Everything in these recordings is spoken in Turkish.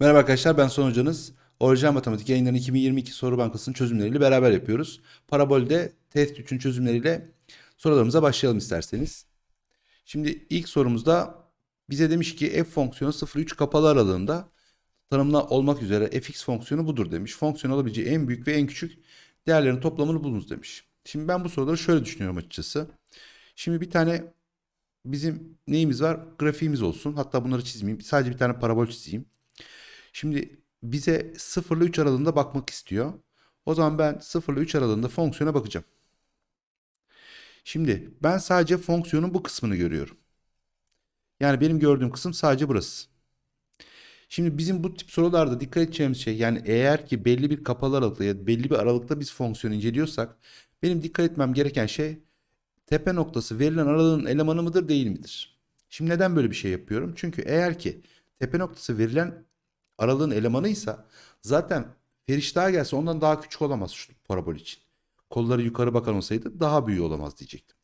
Merhaba arkadaşlar ben Son Hocanız. Orijinal Matematik yayınlarının 2022 soru bankasının çözümleriyle beraber yapıyoruz. Parabolde test 3'ün çözümleriyle sorularımıza başlayalım isterseniz. Şimdi ilk sorumuzda bize demiş ki f fonksiyonu 0-3 kapalı aralığında tanımlı olmak üzere fx fonksiyonu budur demiş. Fonksiyon olabileceği en büyük ve en küçük değerlerin toplamını bulunuz demiş. Şimdi ben bu soruları şöyle düşünüyorum açıkçası. Şimdi bir tane bizim neyimiz var? Grafiğimiz olsun. Hatta bunları çizmeyeyim. Sadece bir tane parabol çizeyim. Şimdi bize 0 ile 3 aralığında bakmak istiyor. O zaman ben 0 ile 3 aralığında fonksiyona bakacağım. Şimdi ben sadece fonksiyonun bu kısmını görüyorum. Yani benim gördüğüm kısım sadece burası. Şimdi bizim bu tip sorularda dikkat edeceğimiz şey yani eğer ki belli bir kapalı aralıkta ya belli bir aralıkta biz fonksiyonu inceliyorsak benim dikkat etmem gereken şey tepe noktası verilen aralığın elemanı mıdır değil midir? Şimdi neden böyle bir şey yapıyorum? Çünkü eğer ki tepe noktası verilen aralığın elemanıysa zaten Feriştah'a gelse ondan daha küçük olamaz şu parabol için. Kolları yukarı bakan olsaydı daha büyük olamaz diyecektim.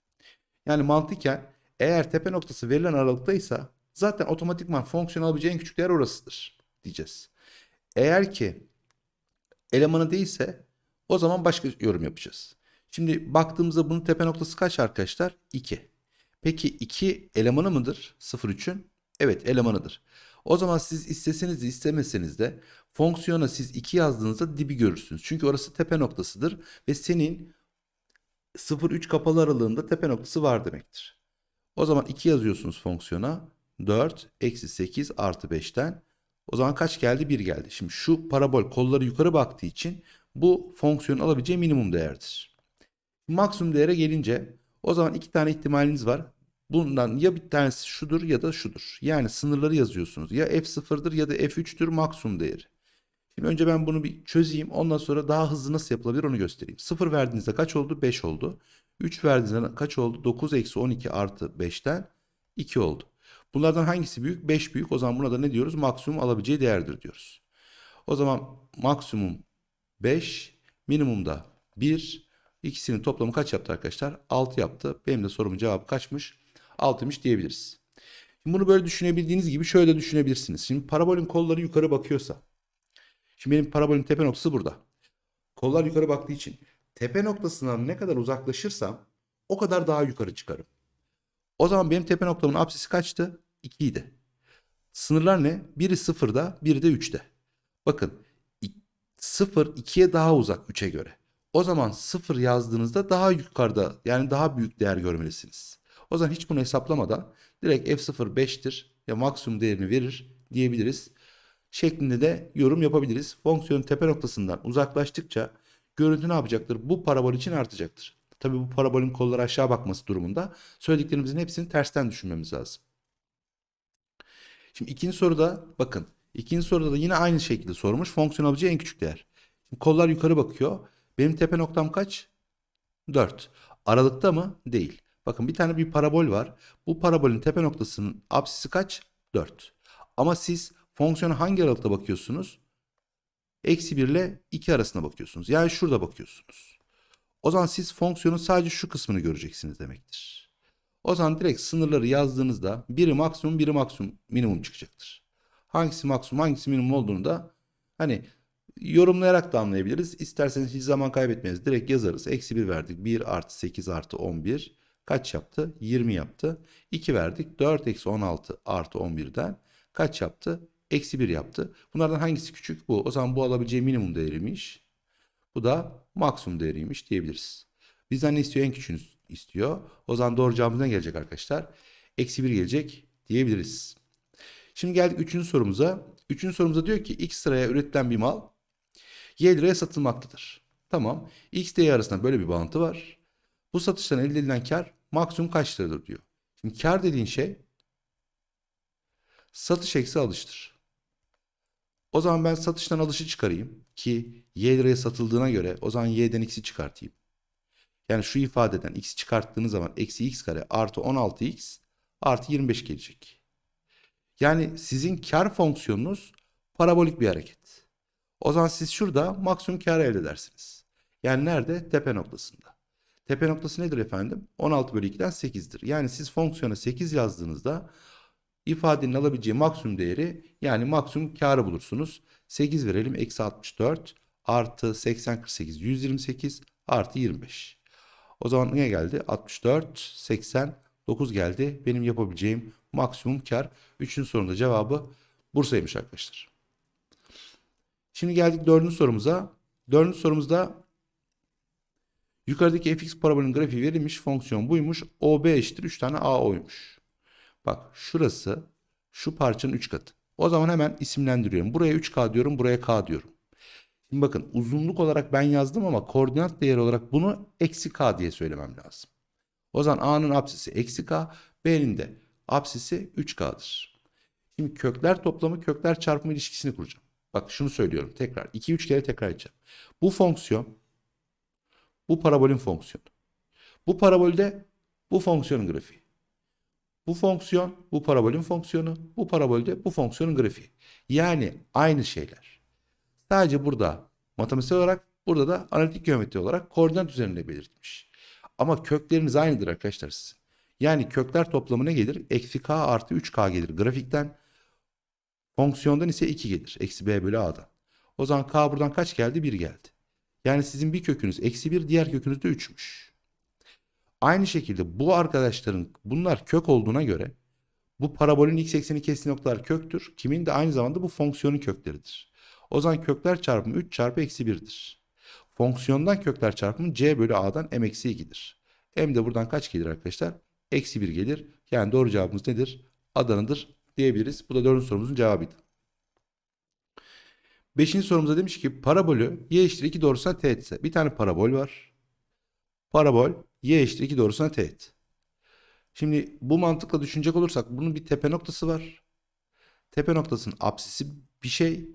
Yani mantıken eğer tepe noktası verilen aralıktaysa zaten otomatikman fonksiyon alabileceği en küçük değer orasıdır diyeceğiz. Eğer ki elemanı değilse o zaman başka yorum yapacağız. Şimdi baktığımızda bunun tepe noktası kaç arkadaşlar? 2. Peki 2 elemanı mıdır 0,3'ün? Evet elemanıdır. O zaman siz isteseniz de istemeseniz de fonksiyona siz 2 yazdığınızda dibi görürsünüz. Çünkü orası tepe noktasıdır ve senin 0-3 kapalı aralığında tepe noktası var demektir. O zaman 2 yazıyorsunuz fonksiyona. 4 eksi 8 artı 5'ten. O zaman kaç geldi? 1 geldi. Şimdi şu parabol kolları yukarı baktığı için bu fonksiyonun alabileceği minimum değerdir. Maksimum değere gelince o zaman iki tane ihtimaliniz var. Bundan ya bir tanesi şudur ya da şudur. Yani sınırları yazıyorsunuz. Ya f0'dır ya da f3'tür maksimum değeri. Şimdi önce ben bunu bir çözeyim. Ondan sonra daha hızlı nasıl yapılabilir onu göstereyim. 0 verdiğinizde kaç oldu? 5 oldu. 3 verdiğinizde kaç oldu? 9 eksi 12 artı 5'ten 2 oldu. Bunlardan hangisi büyük? 5 büyük. O zaman buna da ne diyoruz? Maksimum alabileceği değerdir diyoruz. O zaman maksimum 5, minimum da 1. İkisinin toplamı kaç yaptı arkadaşlar? 6 yaptı. Benim de sorumun cevabı kaçmış? 6'mış diyebiliriz. Şimdi bunu böyle düşünebildiğiniz gibi şöyle de düşünebilirsiniz. Şimdi parabolün kolları yukarı bakıyorsa. Şimdi benim parabolün tepe noktası burada. Kollar yukarı baktığı için tepe noktasından ne kadar uzaklaşırsam o kadar daha yukarı çıkarım. O zaman benim tepe noktamın apsisi kaçtı? 2 idi. Sınırlar ne? Biri 0'da, biri de 3'te. Bakın 0 2'ye daha uzak 3'e göre. O zaman 0 yazdığınızda daha yukarıda yani daha büyük değer görmelisiniz. O zaman hiç bunu hesaplamadan direkt f0 5'tir ya maksimum değerini verir diyebiliriz. Şeklinde de yorum yapabiliriz. Fonksiyon tepe noktasından uzaklaştıkça görüntü ne yapacaktır? Bu parabol için artacaktır. Tabii bu parabolün kolları aşağı bakması durumunda söylediklerimizin hepsini tersten düşünmemiz lazım. Şimdi ikinci soruda bakın. ikinci soruda da yine aynı şekilde sormuş. Fonksiyon alabileceği en küçük değer. Şimdi kollar yukarı bakıyor. Benim tepe noktam kaç? 4. Aralıkta mı? Değil. Bakın bir tane bir parabol var. Bu parabolün tepe noktasının apsisi kaç? 4. Ama siz fonksiyona hangi aralıkta bakıyorsunuz? Eksi 1 ile 2 arasında bakıyorsunuz. Yani şurada bakıyorsunuz. O zaman siz fonksiyonun sadece şu kısmını göreceksiniz demektir. O zaman direkt sınırları yazdığınızda biri maksimum biri maksimum minimum çıkacaktır. Hangisi maksimum hangisi minimum olduğunu da hani yorumlayarak da anlayabiliriz. İsterseniz hiç zaman kaybetmeyiz. Direkt yazarız. Eksi 1 verdik. 1 artı 8 artı 11 kaç yaptı? 20 yaptı. 2 verdik. 4 eksi 16 artı 11'den kaç yaptı? Eksi 1 yaptı. Bunlardan hangisi küçük? Bu. O zaman bu alabileceği minimum değeriymiş. Bu da maksimum değeriymiş diyebiliriz. Bizden ne istiyor? En küçüğünü istiyor. O zaman doğru cevabımız ne gelecek arkadaşlar? Eksi 1 gelecek diyebiliriz. Şimdi geldik üçüncü sorumuza. Üçüncü sorumuza diyor ki x sıraya üretilen bir mal y liraya satılmaktadır. Tamam. X değeri arasında böyle bir bağıntı var. Bu satıştan elde edilen kar maksimum kaç liradır diyor. Şimdi kar dediğin şey satış eksi alıştır. O zaman ben satıştan alışı çıkarayım ki y liraya satıldığına göre o zaman y'den x'i çıkartayım. Yani şu ifadeden x'i çıkarttığınız zaman eksi x kare artı 16x artı 25 gelecek. Yani sizin kar fonksiyonunuz parabolik bir hareket. O zaman siz şurada maksimum kar elde edersiniz. Yani nerede? Tepe noktasında. Tepe noktası nedir efendim? 16 bölü 2'den 8'dir. Yani siz fonksiyona 8 yazdığınızda ifadenin alabileceği maksimum değeri yani maksimum karı bulursunuz. 8 verelim eksi 64 artı 80 48 128 artı 25. O zaman ne geldi? 64 80 9 geldi. Benim yapabileceğim maksimum kar. Üçüncü sorunun da cevabı Bursa'ymış arkadaşlar. Şimdi geldik dördüncü sorumuza. Dördüncü sorumuzda yukarıdaki fx parabolün grafiği verilmiş. Fonksiyon buymuş. OB eşittir 3 tane AO'ymuş. Bak şurası şu parçanın 3 katı. O zaman hemen isimlendiriyorum. Buraya 3K diyorum, buraya K diyorum. Şimdi bakın uzunluk olarak ben yazdım ama koordinat değeri olarak bunu eksi K diye söylemem lazım. O zaman A'nın apsisi eksi K, B'nin de apsisi 3K'dır. Şimdi kökler toplamı kökler çarpımı ilişkisini kuracağım. Bak şunu söylüyorum tekrar. 2-3 kere tekrar edeceğim. Bu fonksiyon bu parabolün fonksiyonu. Bu parabolde bu fonksiyonun grafiği. Bu fonksiyon bu parabolün fonksiyonu. Bu parabolde bu fonksiyonun grafiği. Yani aynı şeyler. Sadece burada matematiksel olarak burada da analitik geometri olarak koordinat üzerinde belirtmiş. Ama kökleriniz aynıdır arkadaşlar sizin. Yani kökler toplamı ne gelir? Eksi k artı 3k gelir grafikten. Fonksiyondan ise 2 gelir. Eksi b bölü a'dan. O zaman k buradan kaç geldi? 1 geldi. Yani sizin bir kökünüz eksi 1 diğer kökünüz de 3'müş. Aynı şekilde bu arkadaşların bunlar kök olduğuna göre bu parabolün x ekseni kestiği noktalar köktür. Kimin de aynı zamanda bu fonksiyonun kökleridir. O zaman kökler çarpımı 3 çarpı eksi 1'dir. Fonksiyondan kökler çarpımı c bölü a'dan m eksi 2'dir. m de buradan kaç gelir arkadaşlar? Eksi 1 gelir. Yani doğru cevabımız nedir? Adana'dır diyebiliriz. Bu da dördüncü sorumuzun cevabıydı. Beşinci sorumuzda demiş ki parabolü y eşittir 2 doğrusuna teğet ise bir tane parabol var. Parabol y eşittir 2 doğrusuna teğet. Şimdi bu mantıkla düşünecek olursak bunun bir tepe noktası var. Tepe noktasının apsisi bir şey.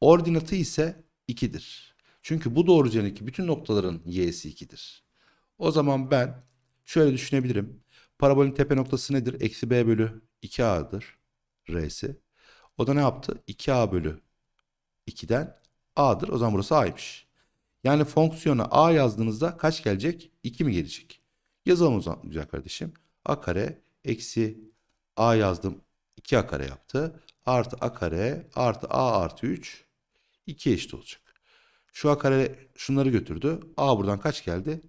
Ordinatı ise 2'dir. Çünkü bu doğru üzerindeki bütün noktaların y'si 2'dir. O zaman ben şöyle düşünebilirim. Parabolün tepe noktası nedir? Eksi b bölü 2a'dır. R'si. O da ne yaptı? 2a bölü 2'den a'dır. O zaman burası a'ymış. Yani fonksiyona a yazdığınızda kaç gelecek? 2 mi gelecek? Yazalım o zaman güzel kardeşim. a kare eksi a yazdım. 2a kare yaptı. Artı a kare artı a artı 3 2 eşit olacak. Şu a kare şunları götürdü. A buradan kaç geldi?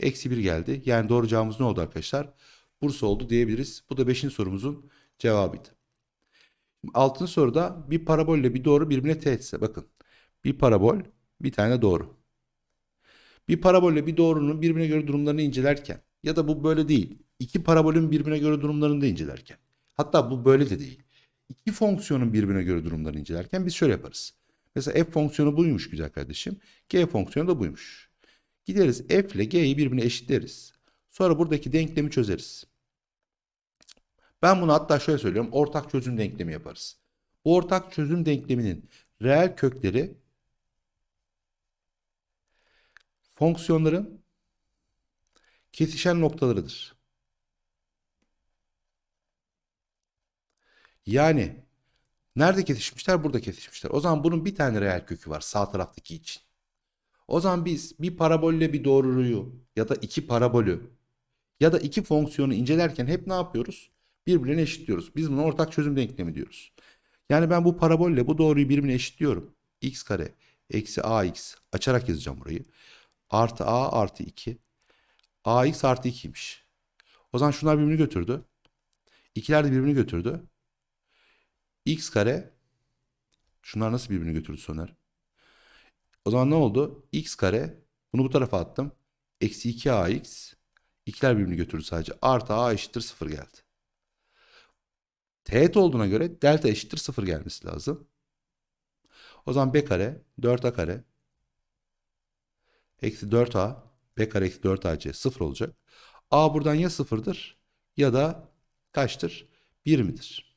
Eksi 1 geldi. Yani doğru cevabımız ne oldu arkadaşlar? Bursa oldu diyebiliriz. Bu da 5. sorumuzun cevabıydı. Altıncı soruda bir parabol ile bir doğru birbirine teğetse. Bakın bir parabol bir tane doğru. Bir parabol ile bir doğrunun birbirine göre durumlarını incelerken ya da bu böyle değil. İki parabolün birbirine göre durumlarını da incelerken. Hatta bu böyle de değil. İki fonksiyonun birbirine göre durumlarını incelerken biz şöyle yaparız. Mesela f fonksiyonu buymuş güzel kardeşim. G fonksiyonu da buymuş. Gideriz f ile g'yi birbirine eşitleriz. Sonra buradaki denklemi çözeriz. Ben bunu hatta şöyle söylüyorum. Ortak çözüm denklemi yaparız. Bu ortak çözüm denkleminin reel kökleri fonksiyonların kesişen noktalarıdır. Yani nerede kesişmişler? Burada kesişmişler. O zaman bunun bir tane reel kökü var sağ taraftaki için. O zaman biz bir parabolle bir doğruyu ya da iki parabolü ya da iki fonksiyonu incelerken hep ne yapıyoruz? Birbirine eşitliyoruz. Biz buna ortak çözüm denklemi diyoruz. Yani ben bu parabolle bu doğruyu birbirine eşitliyorum. x kare eksi ax açarak yazacağım burayı. Artı a artı 2. ax artı 2'ymiş. O zaman şunlar birbirini götürdü. İkiler de birbirini götürdü. x kare şunlar nasıl birbirini götürdü Soner? O zaman ne oldu? x kare bunu bu tarafa attım. Eksi 2ax ikiler birbirini götürdü sadece. Artı a eşittir 0 geldi. Teğet olduğuna göre delta eşittir 0 gelmesi lazım. O zaman b kare 4a kare eksi 4a b kare eksi 4ac 0 olacak. a buradan ya 0'dır ya da kaçtır? 1 midir?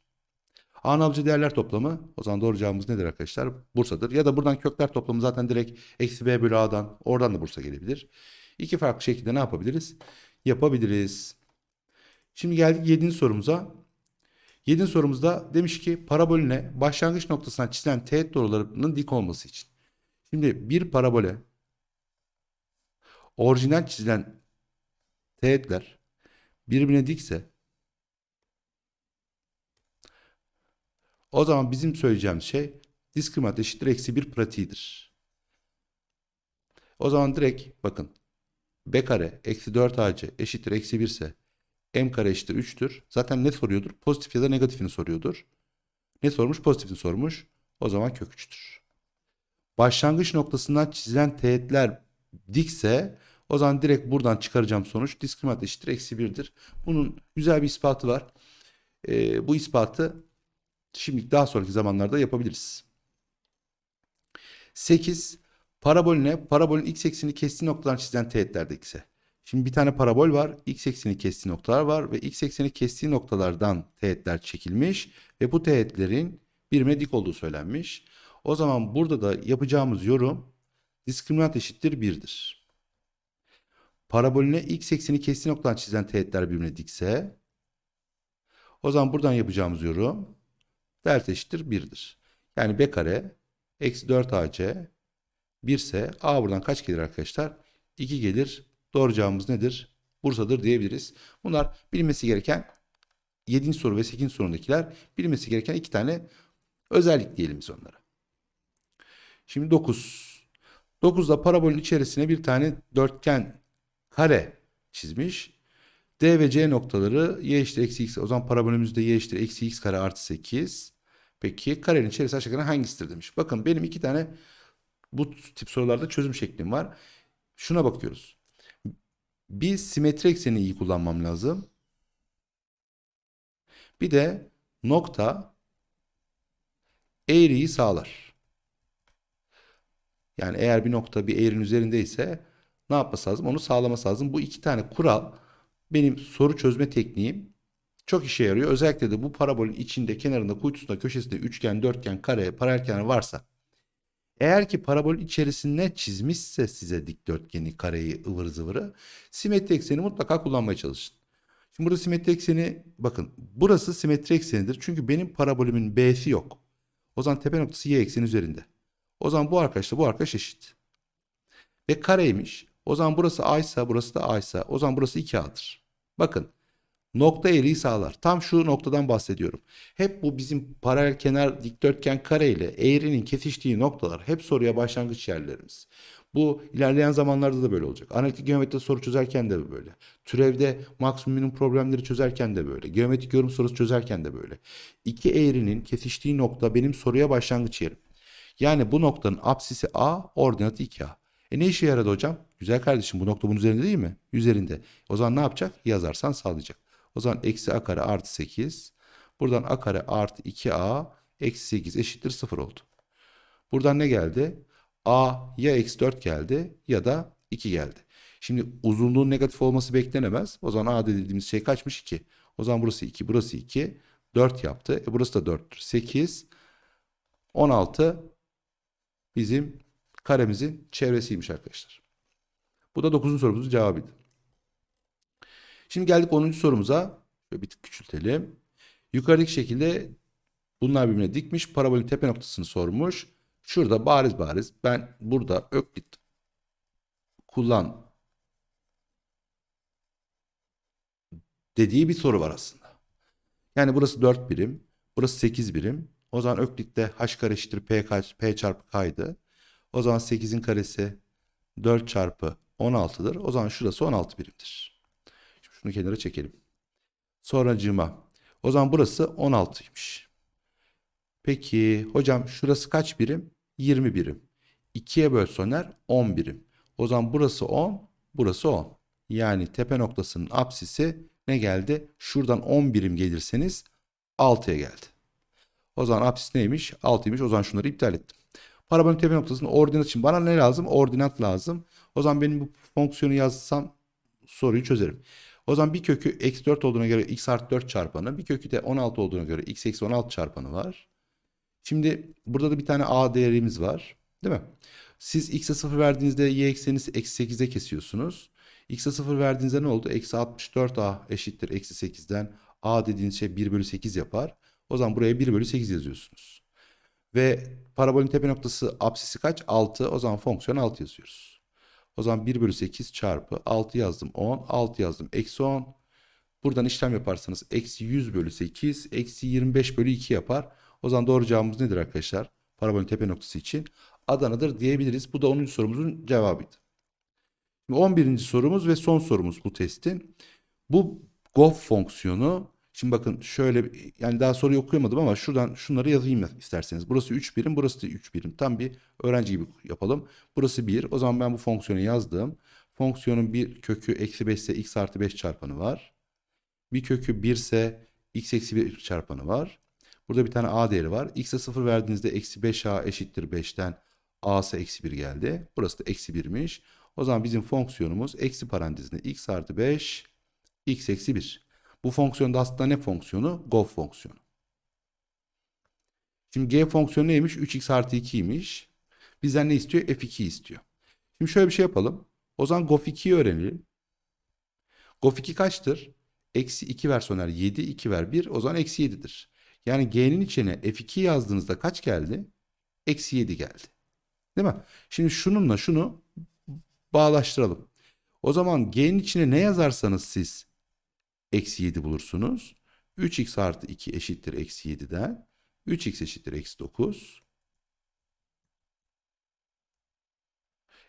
A'nın alacağı değerler toplamı o zaman doğru cevabımız nedir arkadaşlar? Bursa'dır. Ya da buradan kökler toplamı zaten direkt eksi b bölü a'dan oradan da Bursa gelebilir. İki farklı şekilde ne yapabiliriz? Yapabiliriz. Şimdi geldik 7. sorumuza. 7. sorumuzda demiş ki parabolüne başlangıç noktasından çizilen teğet doğrularının dik olması için. Şimdi bir parabole orijinal çizilen teğetler birbirine dikse O zaman bizim söyleyeceğimiz şey diskriminant eşittir eksi 1 pratiğidir. O zaman direkt bakın b kare eksi 4 ac eşittir eksi 1 ise m kare eşittir 3'tür. Zaten ne soruyordur? Pozitif ya da negatifini soruyordur. Ne sormuş? Pozitifini sormuş. O zaman kök 3'tür. Başlangıç noktasından çizilen teğetler dikse o zaman direkt buradan çıkaracağım sonuç diskriminant eşittir eksi 1'dir. Bunun güzel bir ispatı var. Ee, bu ispatı şimdi daha sonraki zamanlarda yapabiliriz. 8. Parabolüne parabolün x eksenini kestiği noktadan çizilen teğetlerde ise. Şimdi bir tane parabol var. X ekseni kestiği noktalar var ve x ekseni kestiği noktalardan teğetler çekilmiş ve bu teğetlerin birbirine dik olduğu söylenmiş. O zaman burada da yapacağımız yorum diskriminant eşittir 1'dir. Parabolüne x ekseni kestiği noktadan çizilen teğetler birbirine dikse o zaman buradan yapacağımız yorum delta eşittir 1'dir. Yani b kare eksi 4 ac 1 ise a buradan kaç gelir arkadaşlar? 2 gelir. Doğru cevabımız nedir? Bursa'dır diyebiliriz. Bunlar bilinmesi gereken 7. soru ve 8. sorundakiler bilinmesi gereken iki tane özellik diyelim biz onlara. Şimdi 9. 9'da parabolün içerisine bir tane dörtgen kare çizmiş. D ve C noktaları y eşittir eksi x. O zaman parabolümüzde y eşittir eksi x kare artı 8. Peki karenin içerisi aşağı yukarı hangisidir demiş. Bakın benim iki tane bu tip sorularda çözüm şeklim var. Şuna bakıyoruz. Bir simetri ekseni iyi kullanmam lazım. Bir de nokta eğriyi sağlar. Yani eğer bir nokta bir eğrinin üzerindeyse ne yapması lazım? Onu sağlaması lazım. Bu iki tane kural benim soru çözme tekniğim çok işe yarıyor. Özellikle de bu parabolün içinde, kenarında, kuytusunda, köşesinde üçgen, dörtgen, kare, paralel kenar varsa eğer ki parabol içerisinde çizmişse size dikdörtgeni, kareyi, ıvır zıvırı simetri ekseni mutlaka kullanmaya çalışın. Şimdi burada simetri ekseni bakın burası simetri eksenidir. Çünkü benim parabolümün B'si yok. O zaman tepe noktası Y ekseni üzerinde. O zaman bu arkadaşla bu arkadaş eşit. Ve kareymiş. O zaman burası A ise burası da A ise o zaman burası 2A'dır. Bakın nokta eğriyi sağlar. Tam şu noktadan bahsediyorum. Hep bu bizim paralel kenar dikdörtgen kare ile eğrinin kesiştiği noktalar hep soruya başlangıç yerlerimiz. Bu ilerleyen zamanlarda da böyle olacak. Analitik geometride soru çözerken de böyle. Türevde maksimum problemleri çözerken de böyle. Geometrik yorum sorusu çözerken de böyle. İki eğrinin kesiştiği nokta benim soruya başlangıç yerim. Yani bu noktanın apsisi A, ordinatı 2A. E ne işe yaradı hocam? Güzel kardeşim bu nokta bunun üzerinde değil mi? Üzerinde. O zaman ne yapacak? Yazarsan sağlayacak. O zaman eksi a kare artı 8. Buradan a kare artı 2a eksi 8 eşittir 0 oldu. Buradan ne geldi? a ya eksi 4 geldi ya da 2 geldi. Şimdi uzunluğun negatif olması beklenemez. O zaman a dediğimiz şey kaçmış? 2. O zaman burası 2, burası 2. 4 yaptı. E burası da 4'tür. 8, 16 bizim karemizin çevresiymiş arkadaşlar. Bu da 9. sorumuzun cevabıydı. Şimdi geldik 10. sorumuza. Şöyle bir tık küçültelim. Yukarıdaki şekilde bunlar birbirine dikmiş. Parabolün tepe noktasını sormuş. Şurada bariz bariz ben burada öklit kullan dediği bir soru var aslında. Yani burası 4 birim. Burası 8 birim. O zaman öklitte h kare eşittir p, p çarpı k'ydı. O zaman 8'in karesi 4 çarpı 16'dır. O zaman şurası 16 birimdir. Şunu kenara çekelim. Sonracığıma. O zaman burası 16'ymış. Peki hocam şurası kaç birim? 20 birim. 2'ye böl soner 10 birim. O zaman burası 10, burası 10. Yani tepe noktasının apsisi ne geldi? Şuradan 10 birim gelirseniz 6'ya geldi. O zaman apsis neymiş? 6'ymış. O zaman şunları iptal ettim. Parabolün tepe noktasının ordinat için bana ne lazım? Ordinat lazım. O zaman benim bu fonksiyonu yazsam soruyu çözerim. O zaman bir kökü eksi 4 olduğuna göre x artı 4 çarpanı, bir kökü de 16 olduğuna göre x eksi 16 çarpanı var. Şimdi burada da bir tane a değerimiz var. Değil mi? Siz x'e 0 verdiğinizde y ekseniniz eksi 8'e kesiyorsunuz. x'e 0 verdiğinizde ne oldu? Eksi 64a eşittir eksi 8'den. a dediğiniz şey 1 bölü 8 yapar. O zaman buraya 1 bölü 8 yazıyorsunuz. Ve parabolün tepe noktası apsisi kaç? 6. O zaman fonksiyon 6 yazıyoruz. O zaman 1 bölü 8 çarpı 6 yazdım 10. 6 yazdım eksi 10. Buradan işlem yaparsanız eksi 100 bölü 8 eksi 25 bölü 2 yapar. O zaman doğru cevabımız nedir arkadaşlar? Parabolün tepe noktası için Adana'dır diyebiliriz. Bu da 10. sorumuzun cevabıydı. Şimdi 11. sorumuz ve son sorumuz bu testin. Bu gof fonksiyonu şimdi bakın şöyle yani daha soruyu okuyamadım ama şuradan şunları yazayım isterseniz. Burası 3 birim, burası da 3 birim. Tam bir öğrenci gibi yapalım. Burası 1. O zaman ben bu fonksiyonu yazdım. Fonksiyonun bir kökü eksi 5 ise x artı 5 çarpanı var. Bir kökü 1 ise x eksi 1 çarpanı var. Burada bir tane a değeri var. x'e 0 verdiğinizde eksi 5a eşittir 5'ten a ise eksi 1 geldi. Burası da eksi 1'miş. O zaman bizim fonksiyonumuz eksi parantezinde x artı 5 x eksi 1. Bu fonksiyon da aslında ne fonksiyonu? Gof fonksiyonu. Şimdi g fonksiyonu neymiş? 3x artı 2'ymiş. Bizden ne istiyor? f2 istiyor. Şimdi şöyle bir şey yapalım. O zaman gof 2'yi öğrenelim. Gof 2 kaçtır? Eksi 2 ver Soner 7, 2 ver 1. O zaman eksi 7'dir. Yani g'nin içine f2 yazdığınızda kaç geldi? Eksi 7 geldi. Değil mi? Şimdi şununla şunu bağlaştıralım. O zaman g'nin içine ne yazarsanız siz eksi 7 bulursunuz. 3x artı 2 eşittir eksi 7'den. 3x eşittir eksi 9.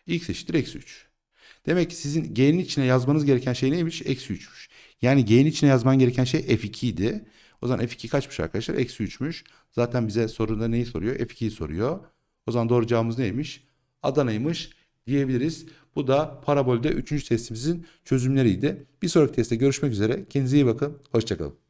x eşittir eksi 3. Demek ki sizin g'nin içine yazmanız gereken şey neymiş? Eksi 3'müş. Yani g'nin içine yazman gereken şey f2 idi. O zaman f2 kaçmış arkadaşlar? Eksi 3'müş. Zaten bize soruda neyi soruyor? f2'yi soruyor. O zaman doğru cevabımız neymiş? Adana'ymış diyebiliriz. Bu da parabolde 3. testimizin çözümleriydi. Bir sonraki testte görüşmek üzere. Kendinize iyi bakın. Hoşçakalın.